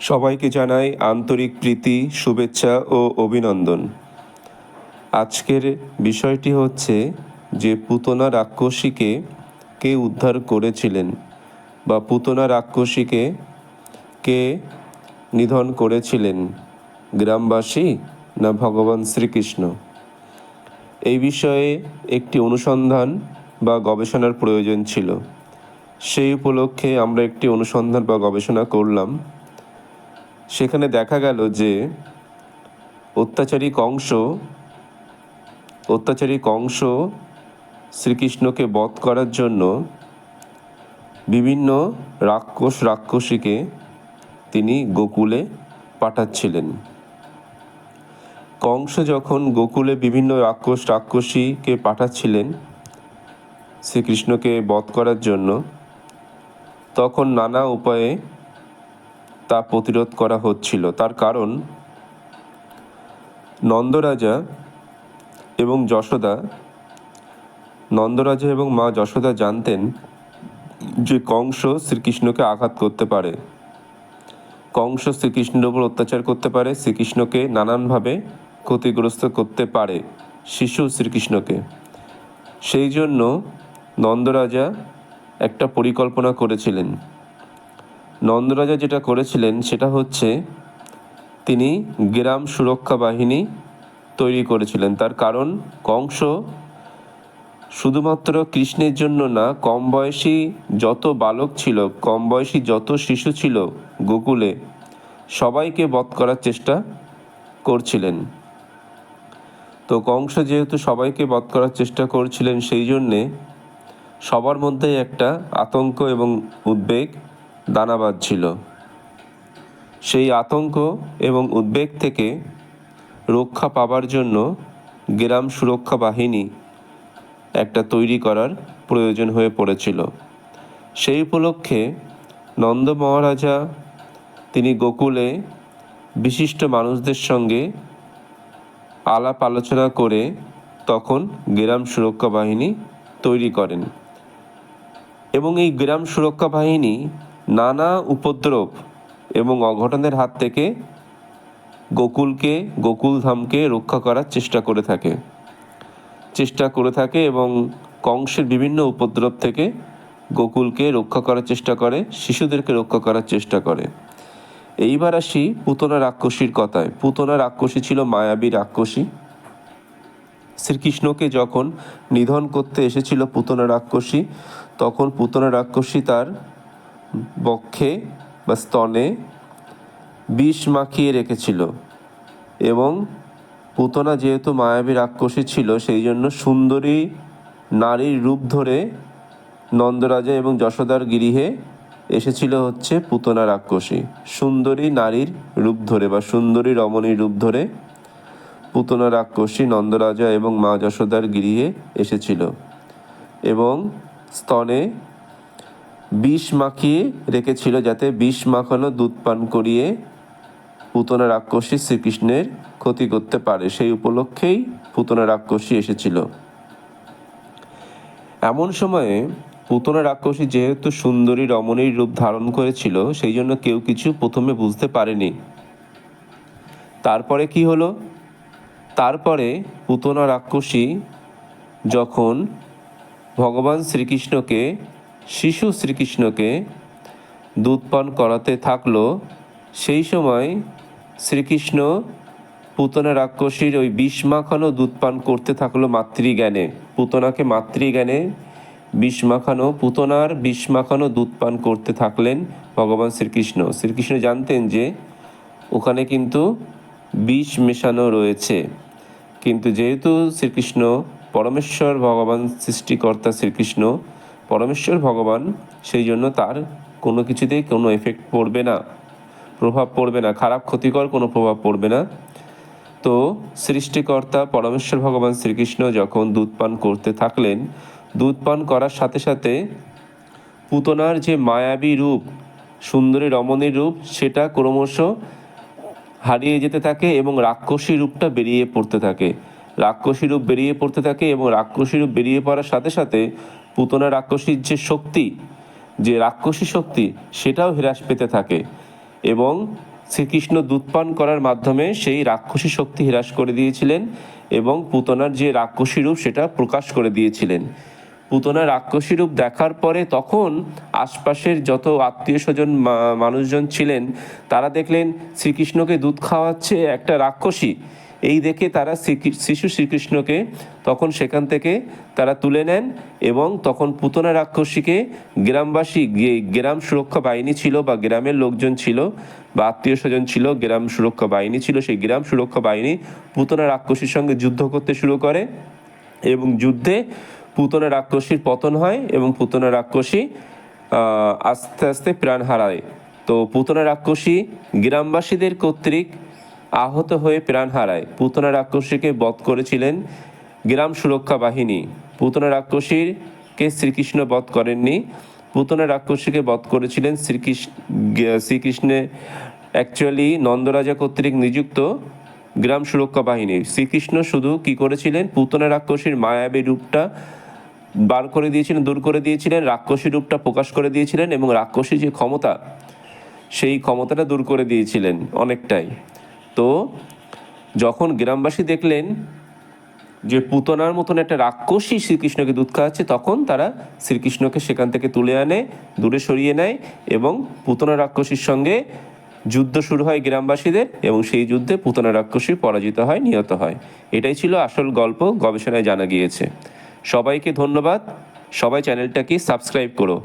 সবাইকে জানাই আন্তরিক প্রীতি, শুভেচ্ছা ও অভিনন্দন। আজকের বিষয়টি হচ্ছে যে পুতনা রাক্ষসীকে কে উদ্ধার করেছিলেন বা পুতনা রাক্ষসীকে কে নিধন করেছিলেন, গ্রামবাসী না ভগবান শ্রীকৃষ্ণ? এই বিষয়ে একটি অনুসন্ধান বা গবেষণার প্রয়োজন ছিল। সেই উপলক্ষে আমরা একটি অনুসন্ধান বা গবেষণা করলাম। সেখানে দেখা গেল যে অত্যাচারী কংস অত্যাচারী কংস শ্রীকৃষ্ণকে বধ করার জন্য বিভিন্ন রাক্ষস রাক্ষসীকে তিনি গোকুলে পাঠাচ্ছিলেন। কংস যখন গোকুলে বিভিন্ন রাক্ষস রাক্ষসীকে পাঠাচ্ছিলেন শ্রীকৃষ্ণকে বধ করার জন্য, তখন নানা উপায়ে তা প্রতিরোধ করা হচ্ছিল। তার কারণ নন্দরাজা এবং যশোদা, নন্দরাজা এবং মা যশোদা জানতেন যে কংস শ্রীকৃষ্ণকে আঘাত করতে পারে। কংস শ্রীকৃষ্ণের উপর অত্যাচার করতে পারে, শ্রীকৃষ্ণকে নানানভাবে ক্ষতিগ্রস্ত করতে পারে শিশু শ্রীকৃষ্ণকে। সেই জন্য নন্দরাজা একটা পরিকল্পনা করেছিলেন। নন্দরাজা যেটা করেছিলেন সেটা হচ্ছে তিনি গ্রাম সুরক্ষা বাহিনী তৈরি করেছিলেন। তার কারণ কংস শুধুমাত্র কৃষ্ণের জন্য না, কম বয়সী যত বালক ছিল, কম বয়সী যত শিশু ছিল গোকুলে, সবাইকে বধ করার চেষ্টা করছিলেন। তো কংস যেহেতু সবাইকে বধ করার চেষ্টা করছিলেন, সেই জন্যে সবার মধ্যেই একটা আতঙ্ক এবং উদ্বেগ দানা বাঁধছিল সেই আতঙ্ক এবং উদ্বেগ থেকে রক্ষা পাবার জন্য গ্রাম সুরক্ষা বাহিনী একটা তৈরি করার প্রয়োজন হয়ে পড়েছিল। সেই উপলক্ষে নন্দ মহারাজা, তিনি গোকুলে বিশিষ্ট মানুষদের সঙ্গে আলাপ আলোচনা করে তখন গ্রাম সুরক্ষা বাহিনী তৈরি করেন। এবং এই গ্রাম সুরক্ষা বাহিনী নানা উপদ্রব এবং অঘটনের হাত থেকে গোকুলকে, গোকুলধামকে রক্ষা করার চেষ্টা করে থাকে। চেষ্টা করে থাকে এবং কংসের বিভিন্ন উপদ্রব থেকে গোকুলকে রক্ষা করার চেষ্টা করে, শিশুদেরকে রক্ষা করার চেষ্টা করে। এইবার আসি পুতনা রাক্ষসীর কথায়। পুতনা রাক্ষসী ছিল মায়াবী রাক্ষসী। শ্রীকৃষ্ণকে যখন নিধন করতে এসেছিল পুতনা রাক্ষসী, তখন পুতনা রাক্ষসী তার বক্ষে বা স্তনে বিষ মাখিয়ে রেখেছিল এবং পুতনা যেহেতু মায়াবী রাক্ষসী ছিল, সেই জন্য সুন্দরী নারীর রূপ ধরে নন্দরাজা এবং যশোদার গৃহে এসেছিল হচ্ছে পুতনা রাক্ষসী। সুন্দরী নারীর রূপ ধরে বা সুন্দরী রমণীর রূপ ধরে পুতনা রাক্ষসী নন্দরাজা এবং মা যশোদার গৃহে এসেছিল এবং স্তনে বিষ মাখিয়ে রেখেছিল যাতে বিষ মাখানো দুধ পান করিয়ে পুতনা রাক্ষসী শ্রীকৃষ্ণের ক্ষতি করতে পারে। সেই উপলক্ষেই পুতনা রাক্ষসী এসেছিল। এমন সময়ে পুতনা রাক্ষসী যেহেতু সুন্দরী রমণীর রূপ ধারণ করেছিল, সেই জন্য কেউ কিছু প্রথমে বুঝতে পারেনি। তারপরে কি হলো? তারপরে পুতনা রাক্ষসী যখন ভগবান শ্রীকৃষ্ণকে শিশু শ্রীকৃষ্ণকে দুধ পান করাতে থাকল, সেই সময় শ্রীকৃষ্ণ পুতনা রাক্ষসীর ওই বিষ মাখানো দুধ পান করতে থাকল মাতৃজ্ঞানে। পুতনাকে মাতৃজ্ঞানে বিষ মাখানো, পুতনার বিষ মাখানো দুধ পান করতে থাকলেন ভগবান শ্রীকৃষ্ণ। শ্রীকৃষ্ণ জানতেন যে ওখানে কিন্তু বিষ মেশানো রয়েছে। কিন্তু যেহেতু শ্রীকৃষ্ণ পরমেশ্বর ভগবান সৃষ্টিকর্তা শ্রীকৃষ্ণ পরমেশ্বর ভগবান, সেই জন্য তার কোনো কিছুতেই কোনো এফেক্ট পড়বে না, প্রভাব পড়বে না, খারাপ, ক্ষতিকর কোনো প্রভাব পড়বে না। তো সৃষ্টিকর্তা পরমেশ্বর ভগবান শ্রীকৃষ্ণ যখন দুধ পান করতে থাকলেন, দুধ পান করার সাথে সাথে পুতনার যে মায়াবী রূপ, সুন্দরী রমণীর রূপ, সেটা ক্রমশ হারিয়ে যেতে থাকে এবং রাক্ষসী রূপটা বেরিয়ে পড়তে থাকে। রাক্ষসী রূপ বেরিয়ে পড়তে থাকে এবং রাক্ষসী রূপ বেরিয়ে পড়ার সাথে সাথে পুতনা রাক্ষসীর যে শক্তি, যে রাক্ষসী শক্তি, সেটাও হ্রাস পেতে থাকে এবং শ্রীকৃষ্ণ দুধপান করার মাধ্যমে সেই রাক্ষসী শক্তি হ্রাস করে দিয়েছিলেন এবং পুতনার যে রাক্ষসী রূপ, সেটা প্রকাশ করে দিয়েছিলেন। পুতনা রাক্ষসী রূপ দেখার পরে তখন আশপাশের যত আত্মীয় স্বজন মানুষজন ছিলেন, তারা দেখলেন শ্রীকৃষ্ণকে দুধ খাওয়াচ্ছে একটা রাক্ষসী। এই দেখে তারা শিশু শ্রীকৃষ্ণকে তখন সেখান থেকে তারা তুলে নেন এবং তখন পুতনা রাক্ষসীকে গ্রামবাসী গ্রাম সুরক্ষা বাহিনী ছিল বা গ্রামের লোকজন ছিল বা আত্মীয় স্বজন ছিল, গ্রাম সুরক্ষা বাহিনী ছিল, সেই গ্রাম সুরক্ষা বাহিনী পুতনা রাক্ষসীর সঙ্গে যুদ্ধ করতে শুরু করে এবং যুদ্ধে পুতনা রাক্ষসীর পতন হয় এবং পুতনা রাক্ষসী আস্তে আস্তে প্রাণ হারায়। তো পুতনা রাক্ষসী গ্রামবাসীদের কর্তৃক আহত হয়ে প্রাণ হারায়। পুতনা রাক্ষসীকে বধ করেছিলেন গ্রাম সুরক্ষা বাহিনী। পুতনা রাক্ষসীরকে শ্রীকৃষ্ণ বধ করেননি। পুতনা রাক্ষসীকে বধ করেছিলেন শ্রীকৃষ্ণ শ্রীকৃষ্ণে অ্যাকচুয়ালি নন্দরাজা কর্তৃক নিযুক্ত গ্রাম সুরক্ষা বাহিনী। শ্রীকৃষ্ণ শুধু কি করেছিলেন? পুতনা রাক্ষসীর মায়াবী রূপটা বার করে দিয়েছিলেন, দূর করে দিয়েছিলেন, রাক্ষসী রূপটা প্রকাশ করে দিয়েছিলেন এবং রাক্ষসী যে ক্ষমতা, সেই ক্ষমতাটা দূর করে দিয়েছিলেন অনেকটাই। তো যখন গ্রামবাসী দেখলেন যে পুতনার মতন একটা রাক্ষসী শ্রীকৃষ্ণকে দুধ খাওয়াচ্ছে, তখন তারা শ্রীকৃষ্ণকে সেখান থেকে তুলে আনে, দূরে সরিয়ে নেয় এবং পুতনা রাক্ষসীর সঙ্গে যুদ্ধ শুরু হয় গ্রামবাসীদের এবং সেই যুদ্ধে পুতনা রাক্ষসী পরাজিত হয়, নিহত হয়। এটাই ছিল আসল গল্প, গবেষণায় জানা গিয়েছে। সবাইকে ধন্যবাদ। সবাই চ্যানেলটাকে সাবস্ক্রাইব করো।